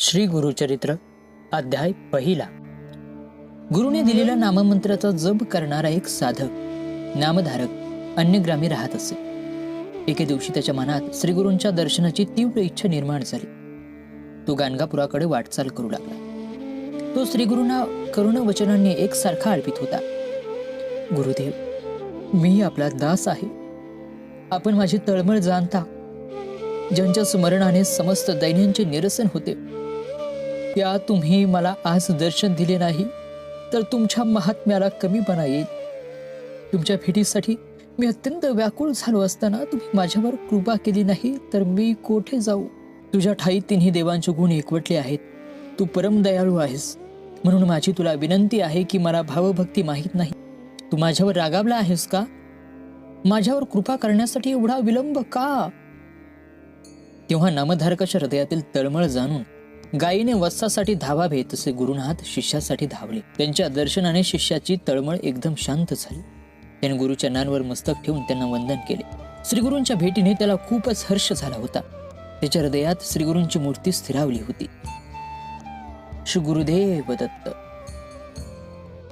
श्री गुरुचरित्र अध्याय पहिला. गुरुने दिलेला नाममंत्राचा जप करणारा एक साधक नामधारक अन्य ग्रामी राहत असे. एके दिवशी त्याच्या मनात श्रीगुरूंच्या दर्शनाची तीव्र इच्छा निर्माण झाली. तो गाणगापुराकडे वाटचाल करू लागला. तो श्रीगुरूंना करुण वचनांनी एकसारखा अल्पित होता. गुरुदेव मी आपला दास आहे. आपण माझी तळमळ जाणता. ज्यांच्या स्मरणाने समस्त दैन्यांचे निरसन होते. त्या तुम्ही मला आज दर्शन दिले नाही तर तुमच्या महात्म्याला कमीपणा येईल. तुमच्या भेटीसाठी मी अत्यंत व्याकुळ झालो असताना तुम्ही माझ्यावर कृपा केली नाही तर मी कोठे जाऊ? तुझ्या ठाई तिन्ही देवांचे गुण एकवटले आहेत. तू परम दयाळू आहेस. म्हणून माझी तुला विनंती आहे की मला भावभक्ती माहीत नाही. तू माझ्यावर रागावला आहेस का? माझ्यावर कृपा करण्यासाठी एवढा विलंब का? तेव्हा नामधारकाच्या हृदयातील तळमळ जाणून गायीने वत्सासाठी धावावे तसे गुरुनाथ शिष्यासाठी धावले. त्यांच्या दर्शनाने शिष्याची तळमळ एकदम शांत झाली. त्याने गुरुच्या नांवर मस्तक ठेवून त्यांना वंदन केले. श्रीगुरूंच्या भेटीने त्याला खूपच हर्ष झाला होता. त्याच्या हृदयात श्रीगुरूंची मूर्ती स्थिरावली होती. श्री गुरुदेव दत्त.